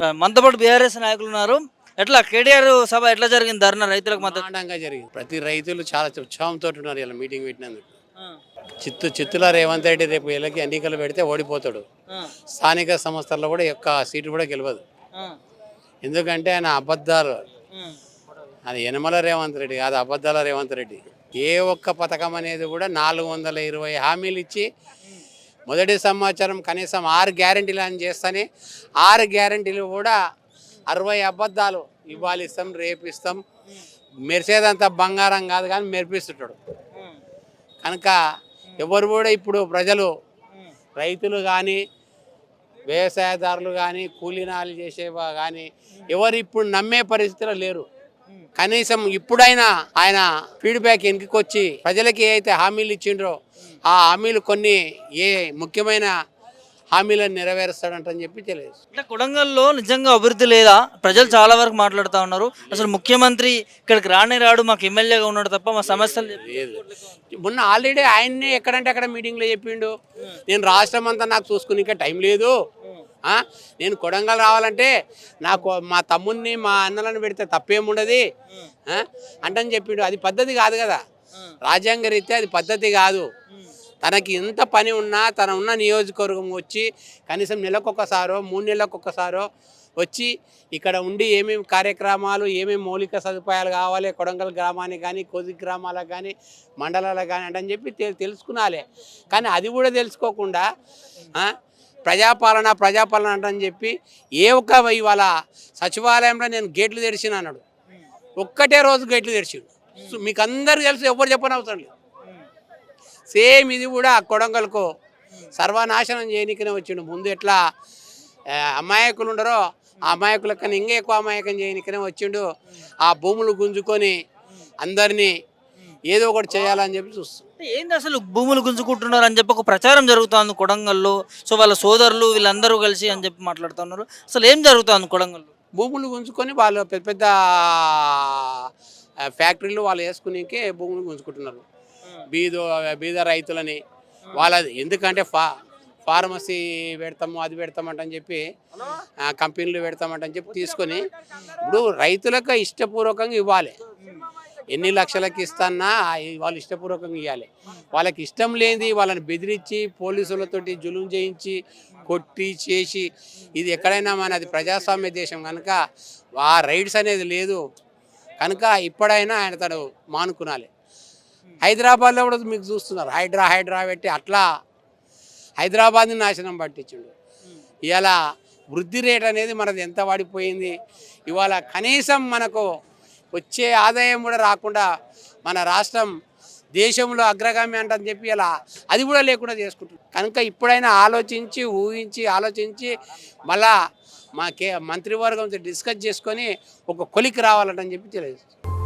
మనతో పాటు బీఆర్ఎస్ నాయకులు ఉన్నారు. ఎట్లా కేటీఆర్ సభ ఎట్లా జరిగింది? ధర్నా రైతులకు జరిగింది. ప్రతి రైతులు చాలా ఉత్సాహంతో ఉన్నారు ఇలా మీటింగ్ పెట్టినందుకు. చిత్తు చిత్తుల రేవంత్ రెడ్డి రేపు వీళ్ళకి ఎన్నికలు పెడితే ఓడిపోతాడు. స్థానిక సంస్థల్లో కూడా యొక్క సీటు కూడా గెలవదు. ఎందుకంటే ఆయన అబద్ధాలు. అది యనమల రేవంత్ రెడ్డి కాదు అబద్ధాల రేవంత్ రెడ్డి. ఏ ఒక్క పథకం అనేది కూడా నాలుగు వందల ఇరవై హామీలు ఇచ్చి మొదటి సంవత్సరం కనీసం ఆరు గ్యారంటీలు అని చేస్తానే ఆరు గ్యారంటీలు కూడా అరవై అబద్ధాలు ఇవ్వాలి ఇస్తాం రేపిస్తాం. మెరిసేదంతా బంగారం కాదు కానీ మెరిపిస్తుంటాడు. కనుక ఎవరు కూడా ఇప్పుడు ప్రజలు రైతులు కానీ వ్యవసాయదారులు కానీ కూలీనాలు చేసేవా కానీ ఎవరు ఇప్పుడు నమ్మే పరిస్థితిలో లేరు. కనీసం ఇప్పుడైనా ఆయన ఫీడ్బ్యాక్ వెనుకొచ్చి ప్రజలకి ఏ అయితే హామీలు ఇచ్చిండ్రో ఆ హామీలు కొన్ని ఏ ముఖ్యమైన హామీలను నెరవేరుస్తాడంటని చెప్పి తెలియదు అంటే కొడంగల్లో నిజంగా అభివృద్ధి లేదా? ప్రజలు చాలా వరకు మాట్లాడుతూ ఉన్నారు. అసలు ముఖ్యమంత్రి ఇక్కడికి రానే రాడు మాకు ఎమ్మెల్యేగా ఉన్నాడు తప్ప మా సమస్యలు లేదు. మొన్న ఆల్రెడీ ఆయన్నే ఎక్కడంటే అక్కడ మీటింగ్లో చెప్పిండు. నేను రాష్ట్రం అంతా నాకు చూసుకుని ఇంకా టైం లేదు? నేను కొడంగల్ రావాలంటే నాకు మా తమ్ముడిని మా అన్నలను పెడితే తప్పేముండదు? అంటని చెప్పిండు. అది పద్ధతి కాదు కదా. రాజ్యాంగ రీత్యా అది పద్ధతి కాదు. తనకి ఎంత పని ఉన్నా తన ఉన్న నియోజకవర్గం వచ్చి కనీసం నెలకొకసారో మూడు నెలలకొకసారో వచ్చి ఇక్కడ ఉండి ఏమేమి కార్యక్రమాలు ఏమేమి మౌలిక సదుపాయాలు కావాలి కొడంగల్ గ్రామానికి కానీ కొద్ది గ్రామాలకు కానీ మండలాలకు కానీ అంటే అని చెప్పి తెలుసుకునాలి కానీ అది కూడా తెలుసుకోకుండా ప్రజాపాలన ప్రజాపాలన అంటని చెప్పి ఏ ఒక్క ఇవాళ సచివాలయంలో నేను గేట్లు తెరిచిన అన్నాడు. ఒక్కటే రోజు గేట్లు తెరిచిండు. సో మీకు అందరు తెలుసు ఎవరు చెప్పని అవసరం లేదు. సేమ్ ఇది కూడా కొడంగల్కు. సర్వనాశనం చేయనికనే వచ్చిండు. ముందు ఎట్లా అమాయకులు ఉండరో ఆ అమాయకుల కన్నా ఇంకా ఎక్కువ అమాయకం చేయనికనే వచ్చిండు. ఆ భూములు గుంజుకొని అందరినీ ఏదో ఒకటి చేయాలని చెప్పి చూస్తుంది ఏంది అసలు భూములు గుంజుకుంటున్నారు అని చెప్పి ఒక ప్రచారం జరుగుతోంది కొడంగల్లో. సో వాళ్ళ సోదరులు వీళ్ళందరూ కలిసి అని చెప్పి మాట్లాడుతున్నారు. అసలు ఏం జరుగుతోంది కొడంగల్లో? భూములు గుంజుకొని వాళ్ళు పెద్ద పెద్ద ఫ్యాక్టరీలు వాళ్ళు వేసుకునేకే భూములు గుంజుకుంటున్నారు. బీదో బీద రైతులని వాళ్ళది ఎందుకంటే ఫా ఫార్మసీ పెడతాము అది పెడతామంటని చెప్పి కంపెనీలు పెడతామంటని చెప్పి తీసుకొని ఇప్పుడు రైతులకు ఇష్టపూర్వకంగా ఇవ్వాలి. ఎన్ని లక్షలకి ఇస్తానా వాళ్ళు ఇష్టపూర్వకంగా ఇవ్వాలి వాళ్ళకి ఇష్టం లేనిది వాళ్ళని బెదిరించి పోలీసులతోటి జులుం చేయించి కొట్టి చేసి ఇది ఎక్కడైనా మనది ప్రజాస్వామ్య దేశం కనుక ఆ రైడ్స్ అనేది లేదు. కనుక ఇప్పుడైనా ఆయన తను మానుకునాలి. హైదరాబాద్లో కూడా మీకు చూస్తున్నారు. హైడ్రా హైడ్రా పెట్టి అట్లా హైదరాబాద్ని నాశనం పట్టించిండు. ఇలా వృద్ధి రేట్ అనేది మనది ఎంత పడిపోయింది ఇవాళ కనీసం మనకు వచ్చే ఆదాయం కూడా రాకుండా మన రాష్ట్రం దేశంలో అగ్రగామి అంటని చెప్పి ఇలా అది కూడా లేకుండా చేసుకుంటుంది కనుక ఇప్పుడైనా ఆలోచించి ఊహించి ఆలోచించి మళ్ళా మా కే మంత్రివర్గంతో డిస్కస్ చేసుకొని ఒక కొలికి రావాలంటని చెప్పి తెలియదు